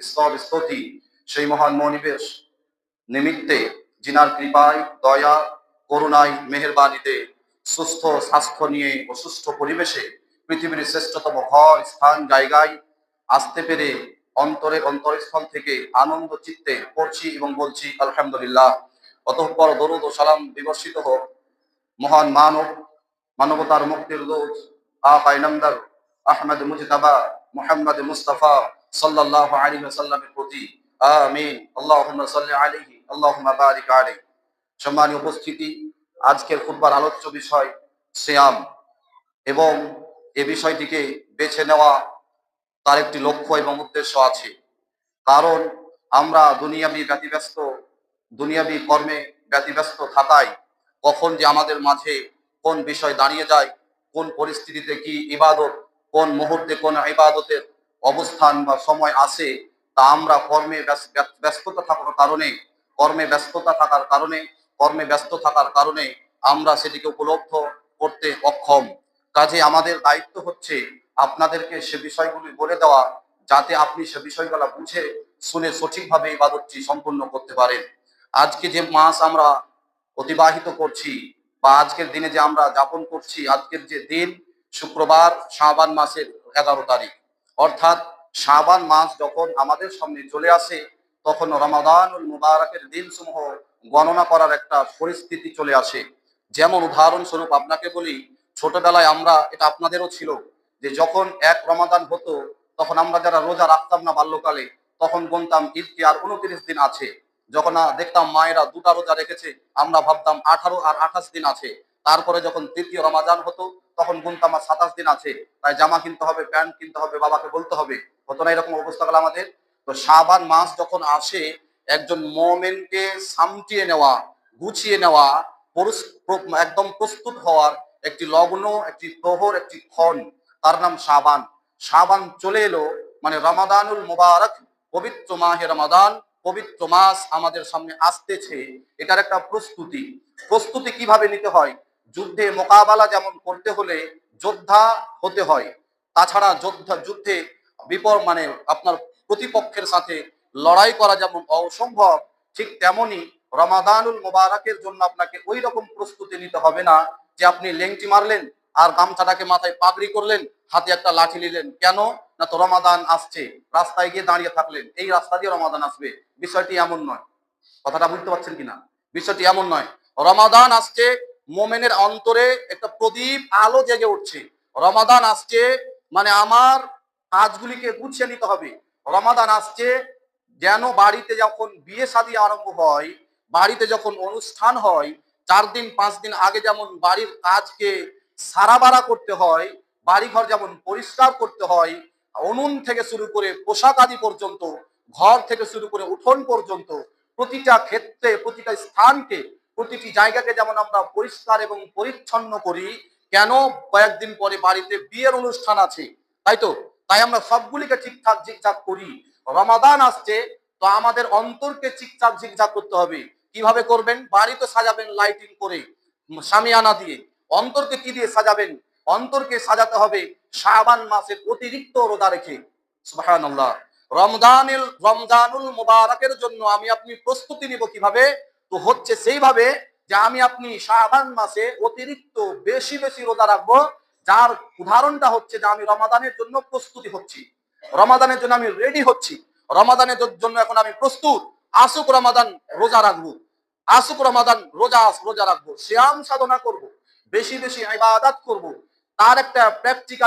স্তব স্তুতি সেই মহান মনিবেশ। নিমিত্তে জিনার কৃপায়, দয়া, করুণায় মেহেরবানিতে সুস্থ স্বাস্থ্য নিয়ে ও সুস্থ পরিবেশে পৃথিবীর শ্রেষ্ঠতম ঘর, স্থান, জায়গায় আসতে পেরে অন্তরে অন্তরস্থল থেকে আনন্দ চিত্তে পড়ছি এবং বলছি, আলহামদুলিল্লাহ। অতঃপর দরুদ ও সালাম বিবর্ষিত হোক। মহান মানব, মানবতার মুক্তির নামদার, আহমদ মুজতাবা, মুহাম্মদ মুস্তাফা সাল্লাল্লাহু আলাইহি ওয়াসাল্লামের প্রতি। আমিন। আল্লাহুম্মা সাল্লি আলাইহি, আল্লাহুম্মা বারিক আলাইহি। সম্মানীয় উপস্থিতি, আজকের খুতবার আলোচ্য বিষয় সিয়াম এবং এ বিষয়টিকে বেছে নেওয়া তার একটি লক্ষ্য এবং উদ্দেশ্য আছে। কারণ আমরা দুনিয়াবি ব্যতিব্যস্ত, দুনিয়াবি কর্মে ব্যতিব্যস্ত থাকায় কখন যে আমাদের মাঝে কোন বিষয় দাঁড়িয়ে যায়, কোন পরিস্থিতিতে কি ইবাদত, কোন মুহূর্তে কোন ইবাদতের অবস্থান বা সময় আসে তা আমরা কর্মে ব্যস- ব্যস- ব্যস্ততা থাকার কারণে, কর্মে ব্যস্ততা থাকার কারণে, কর্মে ব্যস্ত থাকার কারণে আমরা সেটিকে উপলব্ধ করতে অক্ষম। কাজে আমাদের দায়িত্ব হচ্ছে আপনাদেরকে সে বিষয়গুলি বলে দেওয়া, যাতে আপনি সে বিষয়গুলো বুঝে, শুনে সঠিকভাবে ইবাদতটি সম্পূর্ণ করতে পারেন। আজকে যে মাস আমরা অতিবাহিত করছি, বা আজকের দিনে যে আমরা যাপন করছি, আজকের যে দিন, শুক্রবার, শাবান মাসের এগারো তারিখ। অর্থাৎ শাবান মাস যখন আমাদের সামনে চলে আসে, তখন রমাদানুল মুবারকের দিন সমূহ গণনা করার একটা পরিস্থিতি চলে আসে। যেমন উদাহরণস্বরূপ আপনাকে বলি, ছোটবেলায় আমরা, এটা আপনাদেরও ছিল, যে যখন এক রমাদান হতো, তখন আমরা যারা রোজা রাখতাম না বাল্যকালে, তখন গুনতাম ঈদকে আর উনত্রিশ দিন আছে। যখন দেখতাম মায়েরা দুটা রোজা রেখেছে, আমরা ভাবতাম আঠারো আর আঠাশ দিন আছে। তারপরে যখন তৃতীয় রমাজান হতো তখন গুনতাম আর সাতাশ দিন আছে। তাই জামা কিনতে হবে, প্যান্ট কিনতে হবে, বাবাকে বলতে হবে। হতো না এরকম অবস্থা গেল আমাদের? তো সাবান মাস যখন আসে, একজন মোমেনকে সামটিয়ে নেওয়া, গুছিয়ে নেওয়া একদম প্রস্তুত হওয়ার একটি লগ্ন, একটি প্রহর, একটি ক্ষণ, তার নাম সাবান সাবান চলে এলো মানে রমাদানুল মুবারক, পবিত্র মাহে রমাদান, পবিত্র মাস আমাদের সামনে আসতেছে। এটার একটা প্রস্তুতি। প্রস্তুতি কীভাবে নিতে হয়? যুদ্ধে মোকাবেলা যেমন করতে হলে যোদ্ধা হতে হয়, তাছাড়া যোদ্ধা যুদ্ধে বিপর মানে আপনার প্রতিপক্ষের সাথে লড়াই করা যেমন অসম্ভব, ঠিক তেমনি রমাদানুল মোবারকের জন্য আপনাকে ওই রকম প্রস্তুতি নিতে হবে না যে আপনি লেংটি মারলেন আর গামছাটাকে মাথায় পাগড়ি করলেন, হাতে একটা লাঠি নিলেন। কেন? না তো রমাদান আসছে, রাস্তায় গিয়ে দাঁড়িয়ে থাকলেন। এই রাস্তা দিয়ে রমাদান আসবে। বিষয়টি এমন নয়। কথাটা বুঝতে পারছেন কিনা? বিষয়টি এমন নয়। রমাদান আসছে মোমেনের অন্তরে একটা প্রদীপ আলো জেগে উঠছে। রমাদান আসছে মানে আমার কাজগুলিকে গুছিয়ে নিতে হবে। রমাদান আসছে, যেন বাড়িতে যখন বিয়ে শাদী আরম্ভ হয়, বাড়িতে যখন অনুষ্ঠান হয়, চার দিন, পাঁচ দিন আগে যেমন বাড়ির কাজকে সারাবারা করতে হয়, বাড়িঘর যেমন পরিষ্কার করতে হয়, উনুন থেকে শুরু করে পোশাক আদি পর্যন্ত, ঘর থেকে শুরু করে উঠোন পর্যন্ত, প্রতিটা ক্ষেত্রে, প্রতিটা স্থানকে প্রতিটি জায়গাকে যেমন আমরা পরিষ্কার এবং পরিচ্ছন্ন করি, কেন কয়েকদিন পরে বাড়িতে বিয়ের অনুষ্ঠান আছে, তাই তো? তাই আমরা সবগুলিকে ঠিকঠাক ঠিকঠাক করি। রমাদান আসছে, তো আমাদের অন্তরকে ঠিকঠাক ঝিকঝাক করতে হবে। কীভাবে করবেন? বাড়িতে সাজাবেন লাইটিং করে সামিয়ানা দিয়ে। অন্তরকে কি দিয়ে সাজাবেন? অন্তরকে সাজাতে হবে শাবান মাসের অতিরিক্ত রোদা রেখে। সুবহানাল্লাহ। রমজানুল মুবারকের জন্য আমি আপনি প্রস্তুতি নিব কীভাবে? তো হচ্ছে সেইভাবে যে আমি আপনি শাবান মাসে অতিরিক্ত বেশি বেশি রোজা রাখব, যার উদাহরণটা হচ্ছে যে আমি রমাদানের জন্য প্রস্তুতি হচ্ছি। রমাদানের জন্য আমি রেডি হচ্ছি। রমাদানের জন্য এখন আমি প্রস্তুত। আসুক রমাদান রোজা রাখব। আসুক রমাদান রোজা রোজা রাখব। শ্যাম সাধনা করব। বেশি বেশি ইবাদত করব। তার একটা প্র্যাকটিক্যাল